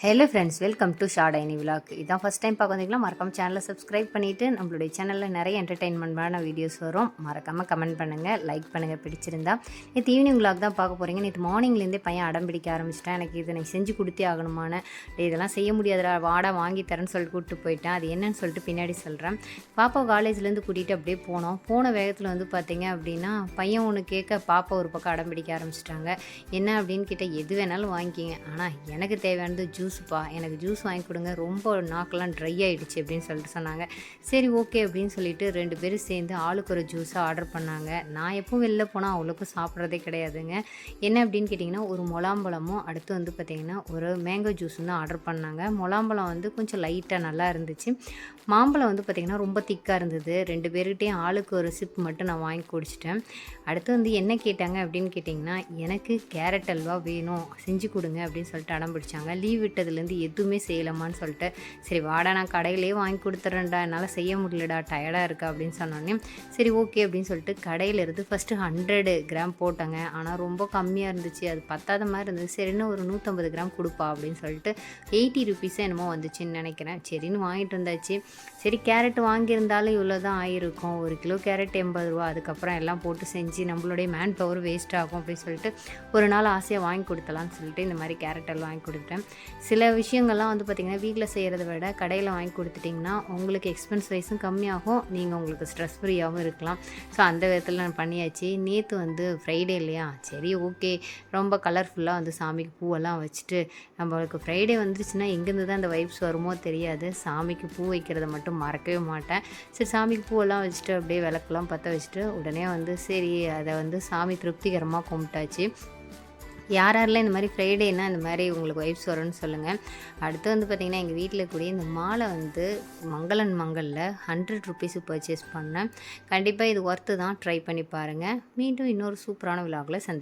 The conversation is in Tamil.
ஹலோ ஃப்ரெண்ட்ஸ் வெல்கம் டு ஷாடைனி விலாக் இதான் ஃபஸ்ட் டைம் பார்க்க வந்தீங்களா மறக்காம சேனலை சப்ஸ்கிரைப் பண்ணிவிட்டு நம்மளுடைய சேனலில் நிறைய என்டர்டெயின்மெண்ட்டான வீடியோஸ் வரும். மறக்காமல் கமெண்ட் பண்ணுங்கள் லைக் பண்ணுங்கள் பிடிச்சிருந்தா. நேற்று ஈவினிங் விலாக் தான் பார்க்க போகிறீங்க நேற்று மார்னிங்லேருந்தே பையன் அடம் பிடிக்க ஆரம்பிச்சிட்டேன். எனக்கு இதை நான் செஞ்சு கொடுத்தே ஆகணுமான இதெல்லாம் செய்ய முடியாதுடா வாடா வாங்கி தரேன்னு சொல்லிட்டு கூப்பிட்டு போயிட்டேன். அது என்னன்னு சொல்லிட்டு பின்னாடி சொல்கிறேன் பாப்பா காலேஜ்லேருந்து கூட்டிகிட்டு அப்படியே போனோம். போன வேகத்தில் வந்து பார்த்தீங்க அப்படின்னா பையன் ஒன்று கேட்க பாப்பா ஒரு பக்கம் அடம் பிடிக்க ஆரம்பிச்சிட்டாங்க. என்ன அப்படின்னு கேட்டால் எது வேணாலும் வாங்கிக்கிங்க. ஆனால் எனக்கு தேவையானது ஜூஸுப்பா எனக்கு ஜூஸ் வாங்கி கொடுங்க ரொம்ப நாக்கெல்லாம் ட்ரை ஆகிடுச்சு அப்படின்னு சொல்லிட்டு சொன்னாங்க. சரி ஓகே அப்படின்னு சொல்லிட்டு ரெண்டு பேரும் சேர்ந்து ஆளுக்கு ஒரு ஜூஸை ஆர்டர் பண்ணாங்க. நான் எப்பவும் வெளில போனால் அவ்வளோக்கும் சாப்பிட்றதே கிடையாதுங்க. என்ன அப்படின்னு கேட்டிங்கன்னா ஒரு முலாம்பழமும் அடுத்து வந்து பார்த்திங்கன்னா ஒரு மேங்கோ ஜூஸும் தான் ஆர்டர் பண்ணாங்க. முலாம்பழம் வந்து கொஞ்சம் லைட்டாக நல்லா இருந்துச்சு. மாம்பழம் வந்து பார்த்திங்கன்னா ரொம்ப திக்காக இருந்தது. ரெண்டு பேருக்கிட்டையும் ஆளுக்கு ஒரு சிப் மட்டும் நான் வாங்கி குடிச்சிட்டேன். அடுத்து வந்து என்ன கேட்டாங்க அப்படின்னு கேட்டிங்கன்னா எனக்கு கேரட் அல்வா வேணும் செஞ்சு கொடுங்க அப்படின்னு சொல்லிட்டு அடம் பிடிச்சாங்க. லீவ் விட்டதுலேருந்து எதுவுமே செய்யலாமான்னு சொல்லிட்டு சரி வாடா நான் கடையிலே வாங்கி கொடுத்துட்றேன்டா என்னால் செய்ய முடியலடா டயர்டாக இருக்கா அப்படின்னு சொன்னோன்னே சரி ஓகே அப்படின்னு சொல்லிட்டு கடையிலேருந்து ஃபஸ்ட்டு ஹண்ட்ரடு கிராம் போட்டாங்க. ஆனால் ரொம்ப கம்மியாக இருந்துச்சு. அது பத்தாத மாதிரி இருந்தது. சரின்னு ஒரு நூற்றம்பது கிராம் கொடுப்பா அப்படின்னு சொல்லிட்டு எயிட்டி ருபீஸே என்னமோ வந்துச்சுன்னு நினைக்கிறேன். சரின்னு வாங்கிட்டு இருந்தாச்சு சரி கேரட் வாங்கியிருந்தாலும் இவ்வளோ தான் ஆகிருக்கும் ஒரு கிலோ கேரட் எண்பது ரூபா. அதுக்கப்புறம் எல்லாம் போட்டு செஞ்சு நம்மளுடைய மேன் பவர் வேஸ்ட் ஆகும் அப்படின்னு சொல்லிட்டு ஒரு நாள் ஆசையாக வாங்கி கொடுத்தலாம்னு சொல்லிட்டு இந்த மாதிரி கேரட் எல்லாம் வாங்கி கொடுத்தேன் சில விஷயங்கள்லாம் வந்து பார்த்திங்கன்னா வீட்டில் செய்கிறத விட கடையில் வாங்கி கொடுத்துட்டிங்கன்னா உங்களுக்கு எக்ஸ்பென்ஸ் வைஸும் கம்மியாகும். நீங்கள் உங்களுக்கு ஸ்ட்ரெஸ் ஃப்ரீயாகவும் இருக்கலாம். ஸோ அந்த விதத்தில் நான் பண்ணியாச்சு. நேற்று வந்து ஃப்ரைடே இல்லையா? சரி ஓகே ரொம்ப கலர்ஃபுல்லாக வந்து சாமிக்கு பூவெல்லாம் வச்சுட்டு நம்மளுக்கு ஃப்ரைடே வந்துருச்சுன்னா எங்கேருந்து தான் அந்த வைப்ஸ் வருமோ தெரியாது. சாமிக்கு பூ வைக்கிறத மட்டும் மறக்கவே மாட்டேன். சரி சாமிக்கு பூவெல்லாம் வச்சுட்டு அப்படியே விளக்கெல்லாம் பற்ற வச்சுட்டு உடனே வந்து சரி அதை வந்து சாமி திருப்திகரமாக கும்பிட்டாச்சு. யார் யாரெல்லாம் இந்த மாதிரி ஃப்ரைடேனா இந்த மாதிரி உங்களுக்கு வைப்ஸ் வரும்னு சொல்லுங்கள் அடுத்து வந்து பார்த்திங்கன்னா எங்கள் வீட்டில் கூடிய இந்த மாலை வந்து மங்களன் மங்களில் ஹண்ட்ரட் ருபீஸு பர்ச்சேஸ் பண்ணேன். கண்டிப்பாக இது ஒர்த்து தான். ட்ரை பண்ணி பாருங்கள் மீண்டும் இன்னொரு சூப்பரான விழாவில் சந்தி